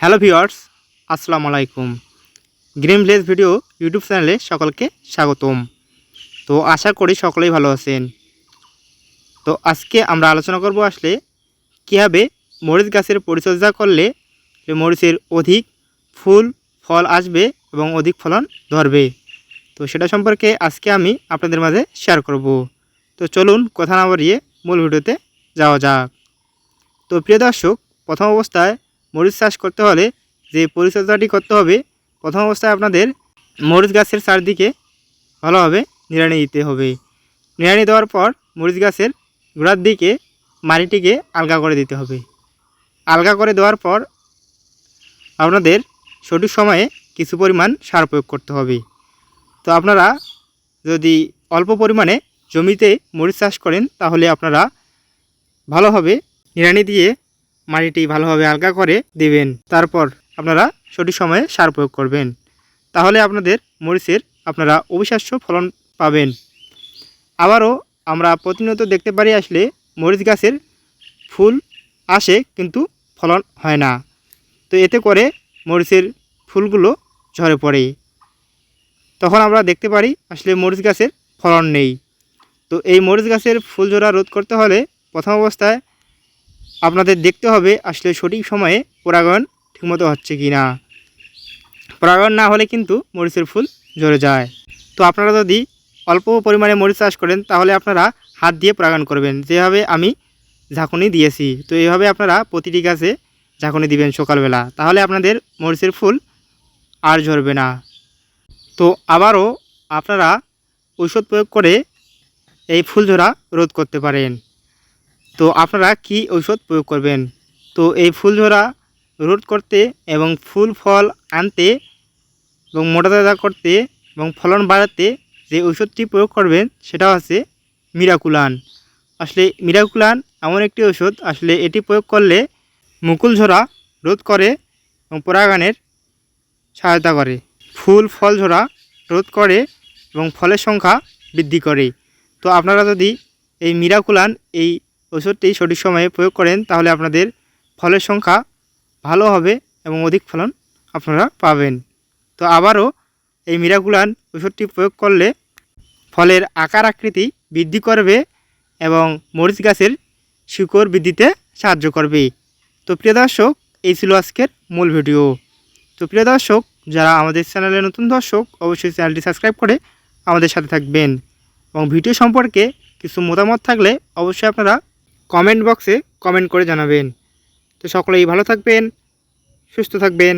Hello viewers আসসালামু আলাইকুম। Green village video YouTube চ্যানেলে সকলকে স্বাগতম। তো আশা করি সকলেই ভালো আছেন। তো আজকে আমরা আলোচনা করব আসলে কীভাবে মরিচ গাছের পরিচর্যা করলে মরিচের অধিক ফুল, ফল আসবে এবং অধিক ফলন ধরবে। তো সেটা সম্পর্কে আজকে আমি আপনাদের মাঝে শেয়ার করব। তো চলুন কথা না বাড়িয়ে মূল ভিডিওতে যাওয়া যাক। তো প্রিয় দর্শক, প্রথম অবস্থায় মরিচ চাষ করতে হলে যে পরিচর্যাটি করতে হবে, প্রথম অবস্থায় আপনাদের মরিচ গাছের চারদিকে ভালোভাবে নিড়ানি দিতে হবে। নিড়ানি দেওয়ার পর মরিচ গাছের গোড়ার দিকে মাটিটিকে আলগা করে দিতে হবে। আলগা করে দেওয়ার পর আপনাদের সঠিক সময়ে কিছু পরিমাণ সার প্রয়োগ করতে হবে। তো আপনারা যদি অল্প পরিমাণে জমিতে মরিচ চাষ করেন, তাহলে আপনারা ভালোভাবে নিড়ানি দিয়ে মাটিটি ভালোভাবে আলগা করে দিবেন। তারপর আপনারা সঠিক সময়ে সার প্রয়োগ করবেন। তাহলে আপনাদের মরিচের আপনারা অবিশ্বাস্য ফলন পাবেন। আবারও আমরা প্রতিনিয়ত দেখতে পারি আসলে মরিচ গাছের ফুল আসে কিন্তু ফলন হয় না। তো এতে করে মরিচের ফুলগুলো ঝরে পড়ে। তখন আমরা দেখতে পারি আসলে মরিচ গাছের ফলন নেই। তো এই মরিচ গাছের ফুল ঝরা রোধ করতে হলে প্রথম অবস্থায় আপনাদের দেখতে হবে আসলে সঠিক সময়ে পরাগায়ন ঠিকমতো হচ্ছে কি না। পরাগায়ন না হলে কিন্তু মরিচের ফুল ঝরে যায়। তো আপনারা যদি অল্প পরিমাণে মরিচ চাষ করেন, তাহলে আপনারা হাত দিয়ে পরাগায়ন করবেন। যেভাবে আমি ঝাঁকুনি দিয়েছি, তো এইভাবে আপনারা প্রতিটি গাছে ঝাঁকুনি দিবেন সকালবেলা। তাহলে আপনাদের মরিচের ফুল আর ঝরবে না। তো আবারও আপনারা ঔষধ প্রয়োগ করে এই ফুল ঝরা রোধ করতে পারেন। তো আপনারা কি ঔষধ প্রয়োগ করবেন? তো এই ফুল ঝরা রোধ করতে এবং ফুল ফল আনতে এবং মোটা তাজা করতে এবং ফলন বাড়াতে যে ঔষধটি প্রয়োগ করবেন, সেটা হচ্ছে মিরাকুলান। আসলে মিরাকুলান এমন একটি ওষুধ আসলে এটি প্রয়োগ করলে মুকুল ঝরা রোধ করে এবং পরাগানের সহায়তা করে। ফুল ফল ঝরা রোধ করে এবং ফলের সংখ্যা বৃদ্ধি করে। তো আপনারা যদি এই মিরাকুলান এই ওষুধটি সঠিক সময়ে প্রয়োগ করেন, তাহলে আপনাদের ফলের সংখ্যা ভালো হবে এবং অধিক ফলন আপনারা পাবেন। তো আবারও এই মিরাকুলান ওষুধটি প্রয়োগ করলে ফলের আকার আকৃতি বৃদ্ধি করবে এবং মরিচ গাছের শিকড় বৃদ্ধিতে সাহায্য করবে। তো প্রিয় দর্শক, এই ছিল আজকের মূল ভিডিও। তো প্রিয় দর্শক, যারা আমাদের চ্যানেলে নতুন দর্শক, অবশ্যই চ্যানেলটি সাবস্ক্রাইব করে আমাদের সাথে থাকবেন। এবং ভিডিও সম্পর্কে কিছু মতামত থাকলে অবশ্যই আপনারা কমেন্ট বক্সে কমেন্ট করে জানাবেন। তো সকলেই ভালো থাকবেন সুস্থ থাকবেন।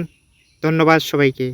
ধন্যবাদ সবাইকে।